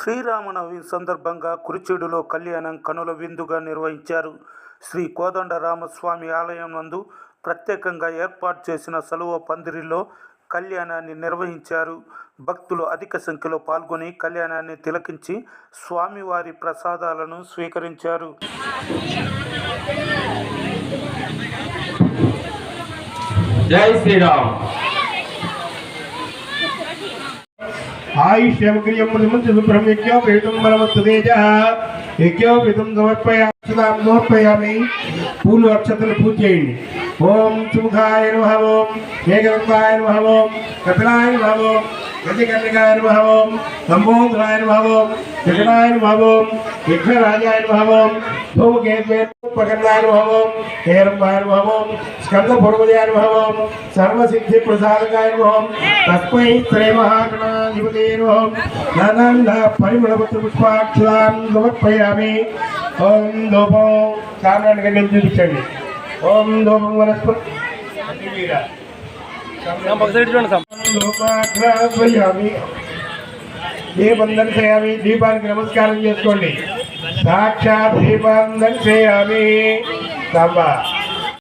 శ్రీరామనవమి సందర్భంగా కురిచేడులో కళ్యాణం కనుల విందుగా నిర్వహించారు. శ్రీ కోదండరామస్వామి ఆలయం నందు ప్రత్యేకంగా ఏర్పాటు చేసిన సలువ పందిరిలో కళ్యాణాన్ని నిర్వహించారు. భక్తులు అధిక సంఖ్యలో పాల్గొని కళ్యాణాన్ని తిలకించి స్వామివారి ప్రసాదాలను స్వీకరించారు. జై శ్రీరామ్. ఆయుష్యమగ్రియం పూలు అక్షతలు పూజ చేయండి ఓం సుముఖాయ నమః ఓం ఏకదంతాయ నమః ఓం కపిలాయ నమః ఓం గజకర్ణికాయ నమః ఓం లంబోదరాయ నమః ఓం జగనాయ నమః ఓం విఘ్నరాజాయ నమః ఓం ధూమకేతువే ఉపకరణాయ నమః ఓం హేరంబాయ నమః ఓం స్కంద పూర్వజాయ నమః ఓం సర్వసిద్ధి ప్రసాదకాయ నమః ఓం తస్మై శ్రీ మహాగణ నమః ఓం నానాంద పరిమళపత్ర పుష్పాక్షరాం సమర్పయామి. ఓం ధూపం. సామాన్య గంటలు చూపించండి. ఓం ధూపం వనస్పతి ధూపాగ్రహయామి దీపం దర్శయామి దీపానికి నమస్కారం చేసుకోండి. సాక్షాత్ దీపం దర్శయామి సాంబా